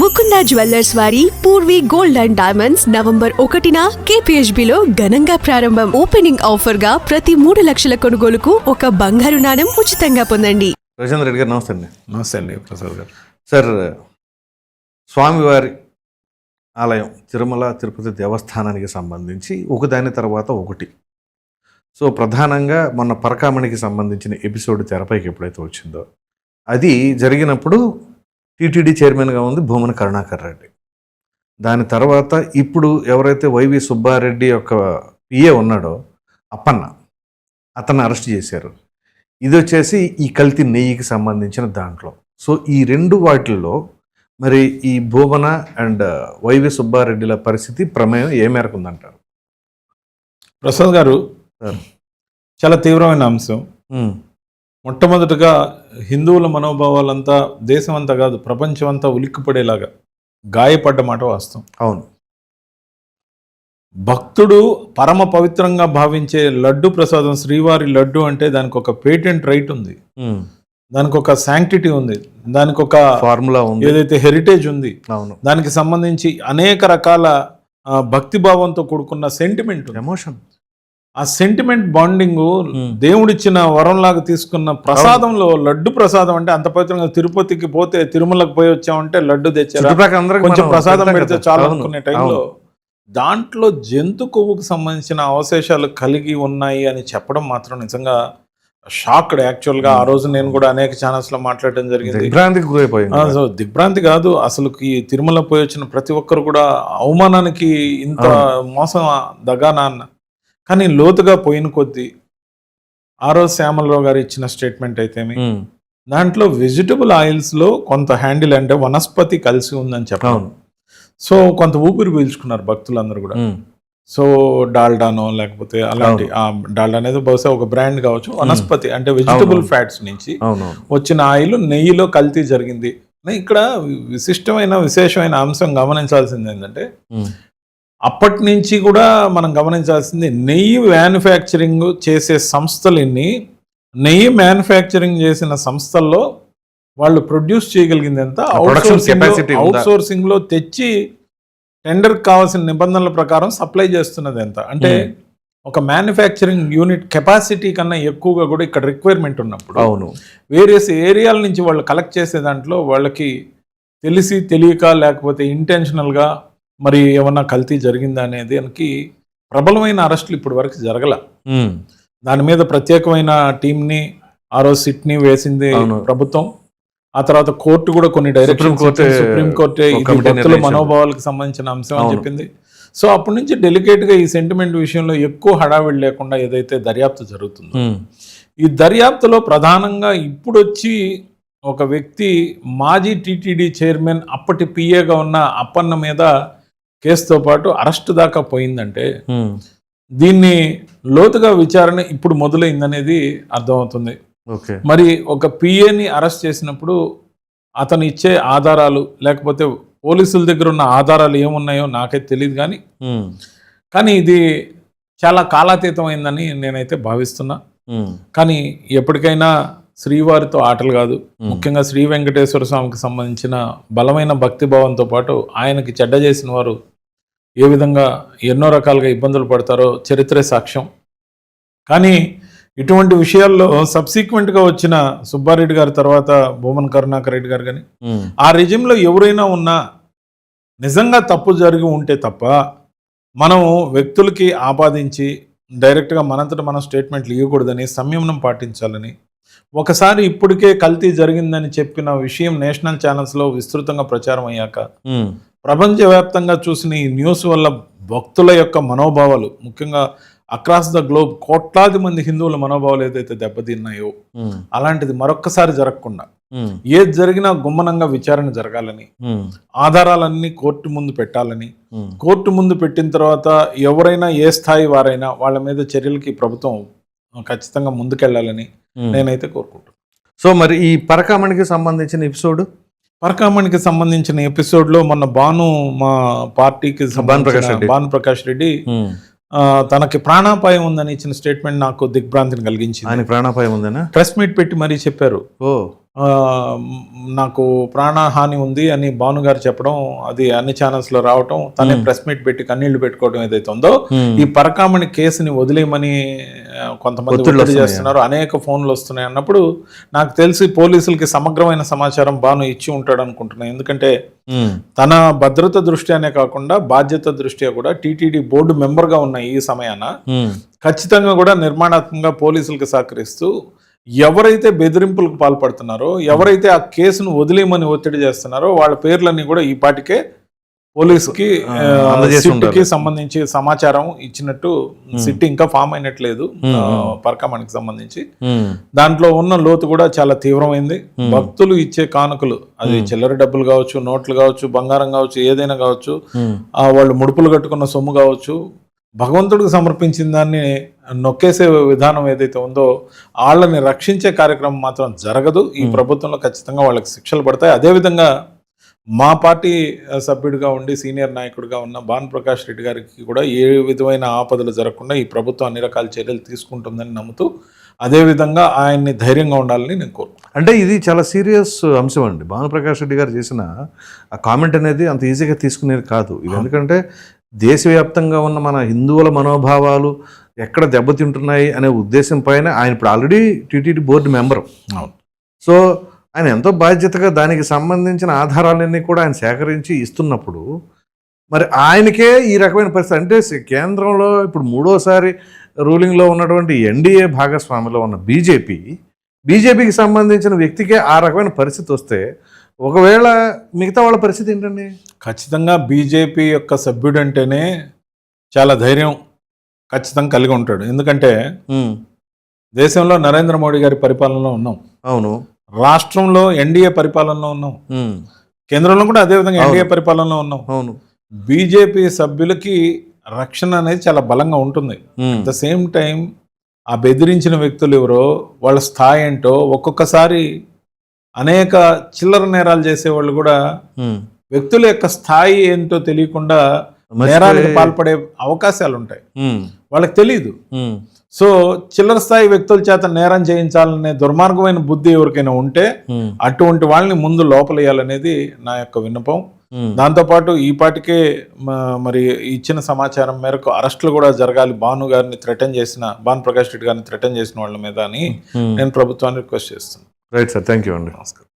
Mukunda jewellers వారి Purvi gold and diamonds November ఒకటిన KPHB లో ఘనంగా ప్రారంభం. ఓపెనింగ్ ఆఫర్గా ప్రతి మూడు లక్షల కొనుగోలుకు ఒక బంగారు నాణెం ఉచితంగా పొందండి. రవిచంద్ర రెడ్డి గారు నమస్తే అండి. నమస్తే అండి ప్రసాద్ గారు. సార్ స్వామివారి ఆలయం తిరుమల తిరుపతి దేవస్థానానికి సంబంధించి ఒకదాని తర్వాత ఒకటి. సో ప్రధానంగా మొన్న పరకామణికి సంబంధించిన ఎపిసోడ్ తెరపైకి ఎప్పుడైతే వచ్చిందో అది జరిగినప్పుడు టీటీడీ చైర్మన్గా ఉంది భూమన కరుణాకర్ రెడ్డి. దాని తర్వాత ఇప్పుడు ఎవరైతే వైవి సుబ్బారెడ్డి యొక్క పిఏ ఉన్నాడో అప్పన్న అతన్ని అరెస్ట్ చేశారు. ఇది వచ్చేసి ఈ కల్తీ నెయ్యికి సంబంధించిన దాంట్లో. సో ఈ రెండు వాటిల్లో మరి ఈ భువన అండ్ వైవి సుబ్బారెడ్డిల పరిస్థితి ప్రమేయం ఏ మేరకు ఉందంటారు? ప్రసాద్ గారు. చాలా తీవ్రమైన అంశం. మొట్టమొదటగా హిందువుల మనోభావాలంతా దేశం అంతా కాదు ప్రపంచం అంతా ఉలిక్కిపడేలాగా గాయపడ్డ మాట వాస్తవం. అవును. భక్తుడు పరమ పవిత్రంగా భావించే లడ్డు ప్రసాదం శ్రీవారి లడ్డు అంటే దానికి ఒక పేటెంట్ రైట్ ఉంది. దానికి ఒక శాంక్టిటీ ఉంది. దానికి ఒక ఫార్ములా ఉంది. ఏదైతే హెరిటేజ్ ఉంది అవును. దానికి సంబంధించి అనేక రకాల ఆ, భక్తి భావంతో కూడుకున్న సెంటిమెంట్ ఎమోషన్ ఆ సెంటిమెంట్ బాండింగ్. దేవుడిచ్చిన వరంలాగా తీసుకున్న ప్రసాదంలో లడ్డు ప్రసాదం అంటే అంత పవిత్రంగా తిరుపతికి పోతే తిరుమలకు పోయి వచ్చామంటే లడ్డు తెచ్చారా? కొంచెం ప్రసాదం పెడతాం. చాలు అనుకునే టైంలో. దాంట్లో జంతు కొవ్వుకు సంబంధించిన అవశేషాలు కలిగి ఉన్నాయి అని చెప్పడం మాత్రం నిజంగా షాక్డ్ యాక్చువల్గా. ఆ రోజు నేను కూడా అనేక ఛానల్స్లో మాట్లాడడం జరిగింది. దిగ్భ్రాంతికి సో దిగ్భ్రాంతి కాదు అసలు ఈ తిరుమల పోయి వచ్చిన ప్రతి ఒక్కరు కూడా అవమానానికి ఇంత మోసం దగానా అన్న కానీ లోతుగా పోయిన కొద్దీ ఆ రోజు శ్యామలరావు గారు ఇచ్చిన స్టేట్మెంట్ అయితేమి ఉమ్, దాంట్లో వెజిటబుల్ ఆయిల్స్లో కొంత హ్యాండిల్ అంటే వనస్పతి కలిసి ఉందని చెప్పాను సో కొంత ఊపిరి పీల్చుకున్నారు భక్తులందరూ కూడా. సో డాల్డానో లేకపోతే అలాంటి ఆ డాల్డా అనేది బహుశా ఒక బ్రాండ్ కావచ్చు వనస్పతి అంటే వెజిటబుల్. ఫ్యాట్స్ నుంచి వచ్చిన ఆయిల్ నెయ్యిలో కల్తీ జరిగింది. ఇక్కడ విశిష్టమైన విశేషమైన అంశం గమనించాల్సింది ఏంటంటే అప్పటి నుంచి కూడా మనం గమనించాల్సింది నెయ్యి మ్యానుఫ్యాక్చరింగ్ చేసే సంస్థలు ఎన్ని నెయ్యి మ్యానుఫ్యాక్చరింగ్ చేసిన సంస్థల్లో వాళ్ళు ప్రొడ్యూస్ చేయగలిగింది ఎంత? అవుట్ సోర్సింగ్లో తెచ్చి టెండర్ కావాల్సిన నిబంధనల ప్రకారం సప్లై చేస్తున్నది ఎంత అంటే. ఒక మ్యానుఫ్యాక్చరింగ్ యూనిట్ కెపాసిటీ కన్నా ఎక్కువగా కూడా ఇక్కడ రిక్వైర్మెంట్ ఉన్నప్పుడు అవును వేరియస్ ఏరియాల నుంచి వాళ్ళు కలెక్ట్ చేసే దాంట్లో వాళ్ళకి తెలిసి తెలియక లేకపోతే ఇంటెన్షనల్గా మరి ఏమన్నా కల్తీ జరిగిందా అనేది దానికి ప్రబలమైన అరెస్టులు ఇప్పటి వరకు జరగల దాని మీద ప్రత్యేకమైన టీంని ఆ రోజు సిట్ని వేసింది. ప్రభుత్వం ఆ తర్వాత కోర్టు కూడా కొన్ని డైరెక్షన్ సుప్రీం కోర్టే సుప్రీం కోర్టే ఒక ఇది కమిటీ భక్తుల నిర్ణయించింది. మనోభావాలకు సంబంధించిన అంశం అని. చెప్పింది సో అప్పటి నుంచి డెలికేట్గా ఈ సెంటిమెంట్ విషయంలో ఎక్కువ హడావిడి లేకుండా ఏదైతే దర్యాప్తు జరుగుతుందో ఈ దర్యాప్తులో ప్రధానంగా ఇప్పుడు వచ్చి ఒక వ్యక్తి మాజీ టీటీడీ చైర్మన్ అప్పటి పిఏగా ఉన్న అప్పన్న మీద కేసుతో పాటు అరెస్ట్ దాకా పోయిందంటే దీన్ని లోతుగా విచారణ ఇప్పుడు మొదలైందనేది అర్థమవుతుంది. మరి ఒక పిఏని అరెస్ట్ చేసినప్పుడు అతను ఇచ్చే ఆధారాలు లేకపోతే పోలీసుల దగ్గర ఉన్న ఆధారాలు ఏమున్నాయో నాకైతే తెలియదు కానీ కానీ ఇది చాలా కాలాతీతమైందని నేనైతే భావిస్తున్నా. కానీ ఎప్పటికైనా శ్రీవారితో ఆటలు కాదు. ముఖ్యంగా శ్రీ వెంకటేశ్వర స్వామికి సంబంధించిన బలమైన భక్తిభావంతో పాటు ఆయనకి చెడ్డ చేసిన వారు ఏ విధంగా ఎన్నో రకాలుగా ఇబ్బందులు పడతారో చరిత్రే సాక్ష్యం. కానీ ఇటువంటి విషయాల్లో సబ్సిక్వెంట్గా వచ్చిన సుబ్బారెడ్డి గారి తర్వాత భూమన్ కరుణాకర్ రెడ్డి గారు కానీ ఆ రెజిమ్లో ఎవరైనా ఉన్నా నిజంగా తప్పు జరిగి ఉంటే తప్ప మనం వ్యక్తులకి ఆపాదించి డైరెక్ట్గా మనంతట మనం స్టేట్మెంట్లు ఇవ్వకూడదని సంయమనం పాటించాలని ఒకసారి ఇప్పటికే కల్తీ జరిగిందని చెప్పిన విషయం నేషనల్ ఛానల్స్లో విస్తృతంగా ప్రచారం అయ్యాక ప్రపంచవ్యాప్తంగా చూసిన ఈ న్యూస్ వల్ల భక్తుల యొక్క మనోభావాలు ముఖ్యంగా అక్రాస్ ద గ్లోబ్ కోట్లాది మంది హిందువుల మనోభావాలు ఏదైతే దెబ్బతిన్నాయో అలాంటిది మరొక్కసారి జరగకుండా ఏది జరిగినా గుమ్మనంగా విచారణ జరగాలని ఆధారాలన్నీ కోర్టు ముందు పెట్టాలని. కోర్టు ముందు పెట్టిన తర్వాత ఎవరైనా ఏ స్థాయి వారైనా వాళ్ళ మీద చర్యలకి ప్రభుత్వం ఖచ్చితంగా ముందుకెళ్ళాలని. నేనైతే కోరుకుంటున్నాను సో మరి ఈ పరకామణికి సంబంధించిన ఎపిసోడ్? పరకామణికి సంబంధించిన ఎపిసోడ్లో మొన్న భాను మా పార్టీకి భాను ప్రకాష్ రెడ్డి. తనకి ప్రాణాపాయం ఉందని ఇచ్చిన స్టేట్మెంట్ నాకు దిగ్భ్రాంతిని కలిగించింది. ఆయన ప్రాణాపాయం ఉందనా? ప్రెస్ మీట్ పెట్టి మరీ చెప్పారు. ఓ. నాకు ప్రాణహాని ఉంది అని భాను గారు చెప్పడం అది అన్ని ఛానల్స్లో రావటం తనే ప్రెస్ మీట్ పెట్టి కన్నీళ్ళు పెట్టుకోవడం ఏదైతే ఉందో ఈ పరకామణి కేసుని వదిలేయమని కొంతమంది ఒత్తిడి. చేస్తున్నారు. అనేక ఫోన్లు వస్తున్నాయి అన్నప్పుడు నాకు తెలిసి పోలీసులకి సమగ్రమైన సమాచారం బాను ఇచ్చి ఉంటాడు అనుకుంటున్నాను. ఎందుకంటే తన భద్రత దృష్ట్యానే కాకుండా బాధ్యత దృష్ట్యా కూడా టీటీడీ బోర్డు మెంబర్గా ఉన్న ఈ సమయాన ఖచ్చితంగా కూడా నిర్మాణాత్మకంగా పోలీసులకు సహకరిస్తూ ఎవరైతే బెదిరింపులకు పాల్పడుతున్నారో ఎవరైతే ఆ కేసును వదిలేయమని ఒత్తిడి చేస్తున్నారో వాళ్ళ పేర్లన్నీ కూడా ఈ పాటికే పోలీసుకి సిట్టుకి. సంబంధించి సమాచారం ఇచ్చినట్టు సిట్ ఇంకా ఫామ్ అయినట్లేదు ఆ, పరకామణికి సంబంధించి. దాంట్లో ఉన్న లోతు కూడా చాలా తీవ్రమైంది. భక్తులు ఇచ్చే కానుకలు అది చిల్లర డబ్బులు కావచ్చు నోట్లు కావచ్చు బంగారం కావచ్చు ఏదైనా కావచ్చు వాళ్ళు ముడుపులు కట్టుకున్న సొమ్ము కావచ్చు భగవంతుడికి సమర్పించిన దాన్ని నొక్కేసే విధానం ఏదైతే ఉందో వాళ్ళని రక్షించే కార్యక్రమం మాత్రం జరగదు. ఈ ప్రభుత్వంలో ఖచ్చితంగా వాళ్ళకి శిక్షలు పడతాయి. అదేవిధంగా మా పార్టీ సభ్యుడిగా ఉండి సీనియర్ నాయకుడిగా ఉన్న భాను ప్రకాష్ రెడ్డి గారికి కూడా ఏ విధమైన ఆపదలు జరగకుండా ఈ ప్రభుత్వం అన్ని రకాల చర్యలు తీసుకుంటుందని నమ్ముతూ అదేవిధంగా ఆయన్ని ధైర్యంగా ఉండాలని నేను కోరుకుంటున్నాను. అంటే ఇది చాలా సీరియస్ అంశం అండి. భానుప్రకాష్ రెడ్డి గారు చేసిన ఆ కామెంట్ అనేది అంత ఈజీగా తీసుకునేది కాదు. ఇది ఎందుకంటే దేశవ్యాప్తంగా ఉన్న మన హిందువుల మనోభావాలు ఎక్కడ దెబ్బతింటున్నాయి అనే ఉద్దేశం పైన ఆయన ఇప్పుడు ఆల్రెడీ టీటీడీ బోర్డు మెంబర్ అవును. సో ఆయన ఎంతో బాధ్యతగా దానికి సంబంధించిన ఆధారాలన్నీ కూడా ఆయన సేకరించి ఇస్తున్నప్పుడు మరి ఆయనకే ఈ రకమైన పరిస్థితి అంటే కేంద్రంలో ఇప్పుడు మూడోసారి రూలింగ్లో ఉన్నటువంటి ఎన్డీఏ భాగస్వామిలో ఉన్న బీజేపీ బీజేపీకి సంబంధించిన వ్యక్తికే ఆ రకమైన పరిస్థితి వస్తే ఒకవేళ మిగతా వాళ్ళ పరిస్థితి ఏంటండి? ఖచ్చితంగా బీజేపీ యొక్క సభ్యుడు అంటేనే చాలా ధైర్యం ఖచ్చితంగా కలిగి ఉంటాడు. ఎందుకంటే దేశంలో నరేంద్ర మోడీ గారి పరిపాలనలో ఉన్నాం. అవును. రాష్ట్రంలో ఎన్డీఏ పరిపాలనలో ఉన్నాం. కేంద్రంలో కూడా అదే విధంగా అవును. ఎన్డీఏ పరిపాలనలో ఉన్నాం. అవును. బీజేపీ సభ్యులకి రక్షణ అనేది చాలా బలంగా ఉంటుంది. అట్ ద సేమ్ టైం ఆ బెదిరించిన వ్యక్తులు ఎవరో వాళ్ళ స్థాయి ఏంటో ఒక్కొక్కసారి అనేక చిల్లర నేరాలు చేసేవాళ్ళు కూడా. వ్యక్తుల యొక్క స్థాయి ఏంటో తెలియకుండా నేరాలకు పాల్పడే అవకాశాలు ఉంటాయి వాళ్ళకి తెలియదు సో చిల్లర స్థాయి వ్యక్తుల చేత నేరం చేయించాలనే దుర్మార్గమైన బుద్ధి ఎవరికైనా ఉంటే అటువంటి వాళ్ళని ముందు లోపలేయాలనేది నా యొక్క విన్నపం. దాంతోపాటు ఈ పాటికే మరి ఇచ్చిన సమాచారం మేరకు అరెస్టులు కూడా జరగాలి. భాను గారిని థ్రెటన్ చేసిన భాను ప్రకాష్ రెడ్డి గారిని థ్రెటన్ చేసిన వాళ్ళ మీద అని. నేను ప్రభుత్వాన్ని రిక్వెస్ట్ చేస్తున్నాను. రైట్ సార్ థ్యాంక్ యూ అండి నమస్కారం